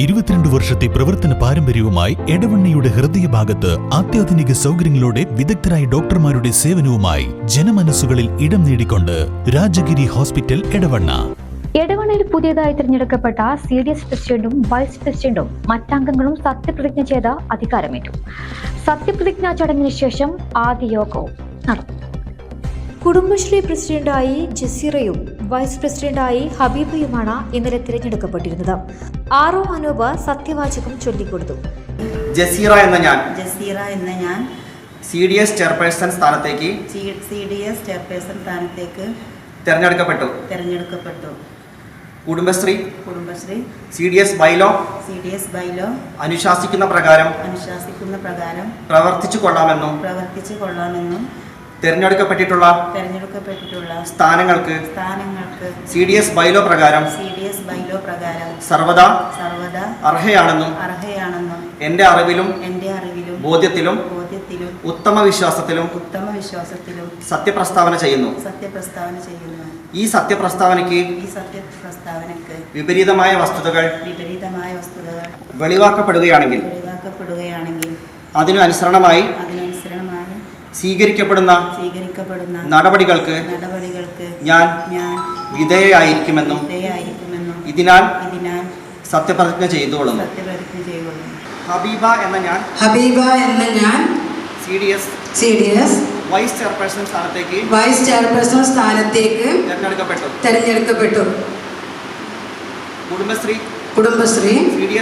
ഇരുപത്തിരണ്ട് വർഷത്തെ പ്രവർത്തന പാരമ്പര്യവുമായി എടവണ്ണയുടെ ഹൃദയഭാഗത്ത് അത്യാധുനിക സൗകര്യങ്ങളോടെ വിദഗ്ധരായ ഡോക്ടർമാരുടെ സേവനവുമായി ജനമനസ്സുകളിൽ ഇടം നേടിക്കൊണ്ട് രാജഗിരി ഹോസ്പിറ്റൽ എടവണ്ണ. എടവണ്ണയിൽ പുതിയതായി തിരഞ്ഞെടുക്കപ്പെട്ട സി ഡി എസ് പ്രസിഡന്റും വൈസ് പ്രസിഡന്റും മറ്റംഗങ്ങളും സത്യപ്രതിജ്ഞ ചെയ്ത അധികാരമേറ്റു. സത്യപ്രതിജ്ഞാ ചടങ്ങിന് ശേഷം ആദ്യ യോഗവും നടന്നു. കുടുംബശ്രീ പ്രസിഡന്റായി ജസീറയും വൈസ് പ്രസിഡന്റായി ഹബീബയുമാണ് ഇന്നലെ തിരഞ്ഞെടുക്കപ്പെട്ടിരുന്നത്. ആറോ അനൂപ് സത്യവാചകം ചൊല്ലിക്കൊടുത്തു. ജസീറ എന്ന ഞാൻ. ജസീറ എന്ന ഞാൻ. സി ഡി എസ് ചെയർപേഴ്സൺ സ്ഥാനത്തേക്ക് സി ഡി എസ് ചെയർപേഴ്സൺ സ്ഥാനത്തേക്ക് തിരഞ്ഞെടുക്കപ്പെട്ടു. തിരഞ്ഞെടുക്കപ്പെട്ടു. Kudumbashree Kudumbashree. C D S bylaw C D S bylaw. അനുശാസിക്കുന്ന പ്രകാരം അനുശാസിക്കുന്ന പ്രകാരം പ്രവർത്തിച്ചു കൊള്ളാമെന്നും പ്രവർത്തിച്ചു കൊള്ളാമെന്നും തിരഞ്ഞെടുക്കപ്പെട്ടിട്ടുള്ള തിരഞ്ഞെടുക്കപ്പെട്ടിട്ടുള്ള സ്ഥാനങ്ങൾക്ക് സ്ഥാനങ്ങൾക്ക് സി ഡി എസ് ബൈലോ പ്രകാരം സി ഡി എസ് ബൈലോ പ്രകാരം സർവദാ സർവദാ അർഹയാണെന്നും അർഹയാണെന്നും എന്റെ അറിവിലും എന്റെ അറിവിലും ബോധ്യത്തിലും ബോധ്യത്തിലും ഉത്തമ വിശ്വാസത്തിലും ഉത്തമ വിശ്വാസത്തിലും സത്യപ്രസ്താവന ചെയ്യുന്നു. സത്യപ്രസ്താവന ചെയ്യുന്നു. ഈ സത്യപ്രസ്താവനയ്ക്ക് ഈ സത്യപ്രസ്താവനയ്ക്ക് വിപരീതമായ വസ്തുതകൾ വിപരീതമായ വസ്തുതകൾ വെളിവാക്കപ്പെടുകയാണെങ്കിൽ ഒഴിവാക്കപ്പെടുകയാണെങ്കിൽ അതിനു അനുസരണമായി അതിനനുസരണമായി സ്വീകരിക്കപ്പെടുന്ന സ്വീകരിക്കപ്പെടുന്ന നടപടികൾക്ക് നടപടികൾക്ക് ഞാൻ ഞാൻ വിധേയായിരിക്കുമെന്നും വിധേയായിരിക്കുമെന്നും ഇതിനാൽ ഇതിനാൽ സത്യപ്രതിജ്ഞ ചെയ്തുകൊള്ളുന്നു. സത്യപ്രതിജ്ഞ ചെയ്യുന്നു ഹബീബ എന്ന ഞാൻ ഹബീബ എന്ന ഞാൻ C D S C D S vice chairperson സ്ഥാനത്തേക്ക് വൈസ് ചെയർപേഴ്സൺ സ്ഥാനത്തേക്ക് തിരഞ്ഞെടുക്കപ്പെട്ടു. തെരഞ്ഞെടുക്കപ്പെട്ടു. Kudumbashree Kudumbashree C D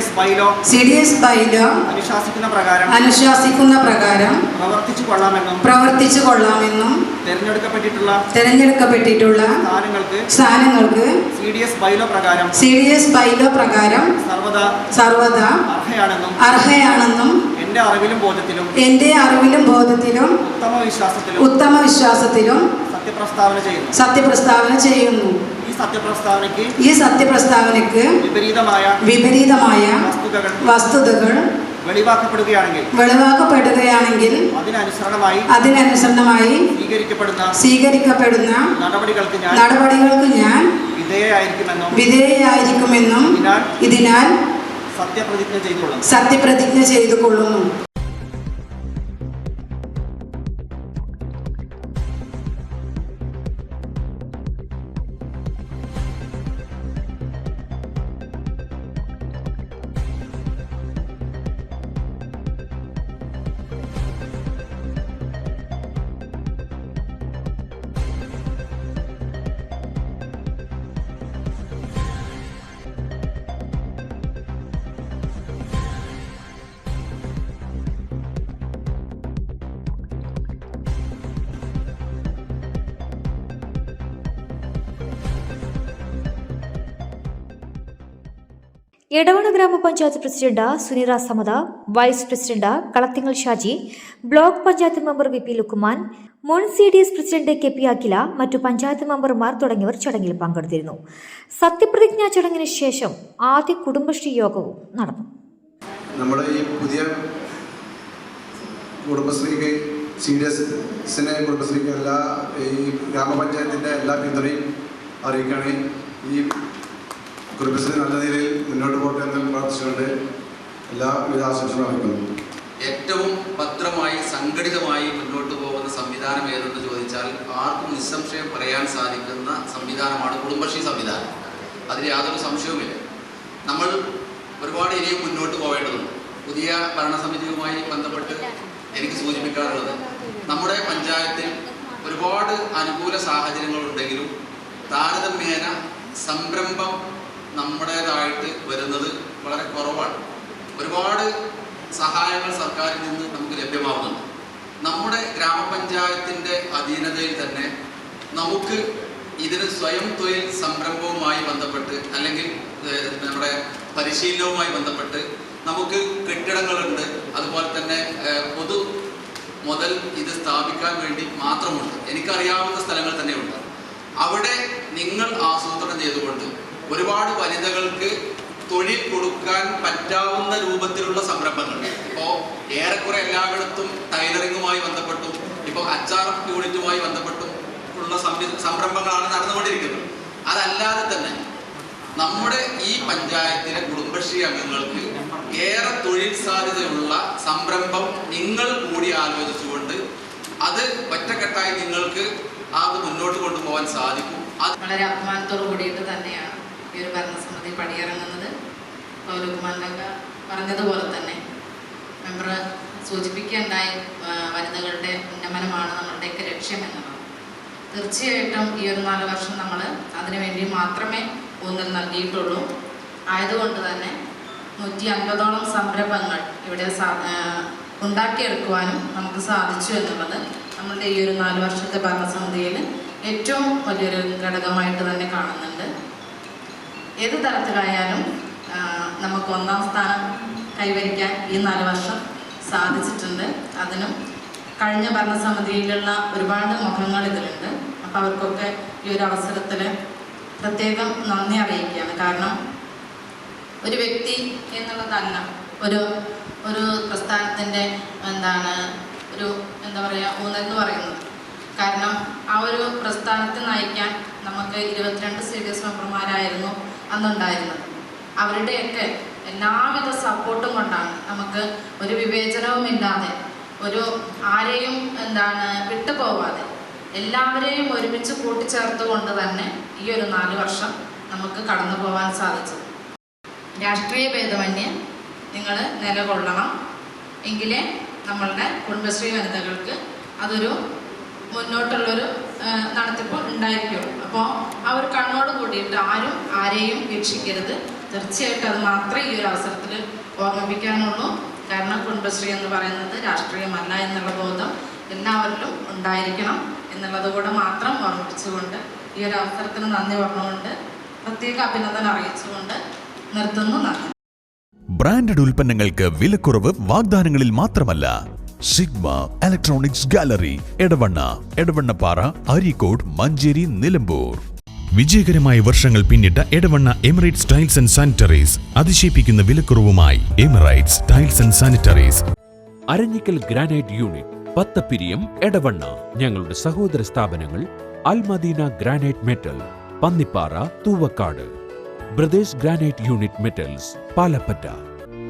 S bylaw അനുശാസിക്കുന്ന പ്രകാരം അനുശാസിക്കുന്ന പ്രകാരം പ്രവർത്തിച്ചു കൊള്ളാമെന്നും പ്രവർത്തിച്ചു കൊള്ളാമെന്നും തിരഞ്ഞെടുക്കപ്പെട്ടിട്ടുള്ള തിരഞ്ഞെടുക്കപ്പെട്ടിട്ടുള്ള സ്ഥാനങ്ങൾക്ക് സ്ഥാനങ്ങൾക്ക് സി ഡി എസ് ബൈലോ പ്രകാരം സി ഡി എസ് ബൈലോ പ്രകാരം സർവദാ സർവദാ അർഹയാണെന്നും അർഹയാണെന്നും എന്റെ അറിവിലും ബോധത്തിലും എന്റെ അറിവിലും ബോധത്തിലും ഉത്തമ വിശ്വാസത്തിലും ഉത്തമ വിശ്വാസത്തിലും സത്യപ്രസ്താവന ചെയ്യുന്നു. സത്യപ്രസ്താവന ചെയ്യുന്നു. സത്യപ്രസ്താവനയ്ക്ക് ഈ സത്യപ്രസ്താവനയ്ക്ക് വിപരീതമായ വിപരീതമായ വസ്തുതകൾ വസ്തുതകൾ വെളിവാക്കപ്പെടുകയാണെങ്കിൽ വെളിവാക്കപ്പെടുകയാണെങ്കിൽ അതിനനുസരണമായി അതിനനുസരണമായി സ്വീകരിക്കപ്പെടുന്ന സ്വീകരിക്കപ്പെടുന്ന നടപടികൾക്ക് ഞാൻ നടപടികൾക്ക് ഞാൻ വിധേയായിരിക്കുമെന്നും വിധേയായിരിക്കുമെന്നും ഇതിനാൽ സത്യപ്രതിജ്ഞ ചെയ്തുകൊള്ളുന്നു. സത്യപ്രതിജ്ഞ ചെയ്തു എടവണ ഗ്രാമപഞ്ചായത്ത് president Sunira Samatha vice president Kalathingal Shaji block panchayat member V P Lukkuman മുൻ C D S president K P Akhila മറ്റു പഞ്ചായത്ത് മെമ്പർമാർ തുടങ്ങിയവർ ചടങ്ങിൽ പങ്കെടുത്തിരുന്നു. സത്യപ്രതിജ്ഞാ ചടങ്ങിന് ശേഷം ആദ്യ കുടുംബശ്രീ യോഗവും നടന്നു. നമ്മുടെ ഈ പുതിയ കുടുംബശ്രീക്ക് സി ഡി എസിനെ കുടുംബശ്രീക്ക് എല്ലാ ഈ ഗ്രാമപഞ്ചായത്തിന്റെ എല്ലാ പിന്തുണയും അറിയിക്കുകയാണ് ഈ കുടുംബശ്രീ നല്ല രീതിയിൽ മുന്നോട്ട് പോകട്ടെ എന്ന് പ്രാർത്ഥിച്ചുകൊണ്ട് എല്ലാവിധ ആശംസകളും ഏറ്റവും ഭദ്രമായി സംഘടിതമായി മുന്നോട്ട് പോകുന്ന സംവിധാനം ഏതെന്ന് ചോദിച്ചാൽ ആർക്കും നിസ്സംശയം പറയാൻ സാധിക്കുന്ന സംവിധാനമാണ് കുടുംബശ്രീ സംവിധാനം. അതിൽ യാതൊരു സംശയവുമില്ല. നമ്മൾ ഒരുപാട് ഇനിയും മുന്നോട്ട് പോകേണ്ടതുണ്ട്. പുതിയ ഭരണസമിതിയുമായി ബന്ധപ്പെട്ട് എനിക്ക് സൂചിപ്പിക്കാറുള്ളത് നമ്മുടെ പഞ്ചായത്തിൽ ഒരുപാട് അനുകൂല സാഹചര്യങ്ങളുണ്ടെങ്കിലും താരതമ്യേന സംരംഭം നമ്മുടേതായിട്ട് വരുന്നത് വളരെ കുറവാണ്. ഒരുപാട് സഹായങ്ങൾ സർക്കാരിൽ നിന്ന് നമുക്ക് ലഭ്യമാവുന്നുണ്ട്. നമ്മുടെ ഗ്രാമപഞ്ചായത്തിന്റെ അധീനതയിൽ തന്നെ നമുക്ക് ഇതിന് സ്വയം തൊഴിൽ സംരംഭവുമായി ബന്ധപ്പെട്ട് അല്ലെങ്കിൽ നമ്മുടെ പരിശീലനവുമായി ബന്ധപ്പെട്ട് നമുക്ക് കെട്ടിടങ്ങളുണ്ട്. അതുപോലെ തന്നെ പൊതു മുതൽ ഇത് സ്ഥാപിക്കാൻ വേണ്ടി മാത്രമുണ്ട്. എനിക്കറിയാവുന്ന സ്ഥലങ്ങൾ തന്നെയുണ്ട്. അവിടെ നിങ്ങൾ ആസൂത്രണം ചെയ്തുകൊണ്ട് ഒരുപാട് വനിതകൾക്ക് തൊഴിൽ കൊടുക്കാൻ പറ്റാവുന്ന രൂപത്തിലുള്ള സംരംഭങ്ങൾ ഇപ്പോൾ ഏറെക്കുറെ എല്ലായിടത്തും ടൈലറിങ്ങുമായി ബന്ധപ്പെട്ടും ഇപ്പോൾ അച്ചാർ യൂണിറ്റുമായി ബന്ധപ്പെട്ടും ഉള്ള സംരംഭങ്ങളാണ് നടന്നുകൊണ്ടിരിക്കുന്നത്. അതല്ലാതെ തന്നെ നമ്മുടെ ഈ പഞ്ചായത്തിലെ കുടുംബശ്രീ അംഗങ്ങൾക്ക് ഏറെ തൊഴിൽ സാധ്യതയുള്ള സംരംഭം നിങ്ങൾ കൂടി ആലോചിച്ചുകൊണ്ട് അത് ഒറ്റക്കെട്ടായി നിങ്ങൾക്ക് ആ മുന്നോട്ട് കൊണ്ടുപോകാൻ സാധിക്കും. അത് വളരെ അഭിമാനത്തോടു കൂടിയിട്ട് തന്നെയാണ്. ഈ ഒരു ഭരണസമിതി പടിയിറങ്ങുന്നത്. പൗരകുമാരനൊക്കെ പറഞ്ഞതുപോലെ തന്നെ. മെമ്പർ സൂചിപ്പിക്കുകയുണ്ടായി വനിതകളുടെ ഉന്നമനമാണ് നമ്മളുടെയൊക്കെ ലക്ഷ്യം എന്നുള്ളത്. തീർച്ചയായിട്ടും ഈ ഒരു നാല് വർഷം നമ്മൾ അതിനുവേണ്ടി മാത്രമേ ഊന്നൽ നൽകിയിട്ടുള്ളൂ. ആയതുകൊണ്ട് തന്നെ നൂറ്റി അൻപതോളം സംരംഭങ്ങൾ ഇവിടെ ഉണ്ടാക്കിയെടുക്കുവാനും നമുക്ക് സാധിച്ചു എന്നുള്ളത് നമ്മളുടെ ഈ ഒരു നാല് വർഷത്തെ ഭരണസമിതിയിൽ ഏറ്റവും വലിയൊരു ഘടകമായിട്ട് തന്നെ കാണുന്നുണ്ട്. ഏത് തരത്തിലായാലും നമുക്ക് ഒന്നാം സ്ഥാനം കൈവരിക്കാൻ ഈ നാല് വർഷം സാധിച്ചിട്ടുണ്ട്. അതിനും കഴിഞ്ഞ ഭരണസമിതിയിലുള്ള ഒരുപാട് മുഖങ്ങൾ ഇതിലുണ്ട്. അപ്പോൾ അവർക്കൊക്കെ ഈ ഒരു അവസരത്തിൽ പ്രത്യേകം നന്ദി അറിയിക്കുകയാണ്. കാരണം ഒരു വ്യക്തി എന്നുള്ളതല്ല ഒരു ഒരു പ്രസ്ഥാനത്തിന്റെ എന്താണ് ഒരു എന്താ പറയുക ഊന്നെന്ന് പറയുന്നത്. കാരണം ആ ഒരു പ്രസ്ഥാനത്തെ നയിക്കാൻ നമുക്ക് ഇരുപത്തിരണ്ട് സി ഡി എസ് മെമ്പർമാരായിരുന്നു. അന്നുണ്ടായിരുന്നത്. അവരുടെയൊക്കെ എല്ലാവിധ സപ്പോർട്ടും കൊണ്ടാണ് നമുക്ക് ഒരു വിവേചനവും ഇല്ലാതെ ഒരു ആരെയും എന്താണ് വിട്ടുപോവാതെ എല്ലാവരെയും ഒരുമിച്ച് കൂട്ടിച്ചേർത്ത് കൊണ്ട് തന്നെ ഈ ഒരു നാല് വർഷം നമുക്ക് കടന്നു പോകാൻ സാധിച്ചു. രാഷ്ട്രീയ ഭേദമന്യേ നിങ്ങൾ നിലകൊള്ളണം. എങ്കിലേ നമ്മളുടെ കുടുംബശ്രീ വനിതകൾക്ക് അതൊരു മുന്നോട്ടുള്ളൊരു നടത്തിപ്പ് ഉണ്ടായിരിക്കുള്ളൂ. അപ്പോൾ ആ ഒരു കണ്ണോട് കൂടിയിട്ട് ആരും ആരെയും വീക്ഷിക്കരുത്. തീർച്ചയായിട്ടും അത് മാത്രമേ ഈ ഒരു അവസരത്തിൽ ഓർമ്മിപ്പിക്കാനുള്ളൂ. കാരണം കുടുംബശ്രീ എന്ന് പറയുന്നത് രാഷ്ട്രീയമല്ല എന്നുള്ള ബോധം എല്ലാവരിലും ഉണ്ടായിരിക്കണം എന്നുള്ളത് കൂടെ മാത്രം ഓർമ്മിപ്പിച്ചുകൊണ്ട് ഈ ഒരു അവസരത്തിന് നന്ദി പറഞ്ഞുകൊണ്ട് പ്രത്യേക അഭിനന്ദനം അറിയിച്ചുകൊണ്ട് നിർത്തുന്നു. നന്ദി. ബ്രാൻഡഡ് ഉൽപ്പന്നങ്ങൾക്ക് വിലക്കുറവ് വാഗ്ദാനങ്ങളിൽ മാത്രമല്ല. Sigma electronics gallery Edavanna. Edavannappara Areekode Manjeri Nilambur. വിജയകരമായ വർഷങ്ങൾ പിന്നിട്ട Edavanna Emirates tiles and sanitaries അതിശയിപ്പിക്കുന്ന വിലക്കുറവുമായി Emirates tiles and sanitaries Aranjikkal granite unit Pathappiriyam Edavanna. ഞങ്ങളുടെ സഹോദര സ്ഥാപനങ്ങൾ Almadina granite metal Pannippara Thoovakkad. Brothers granite unit metals Palappatta.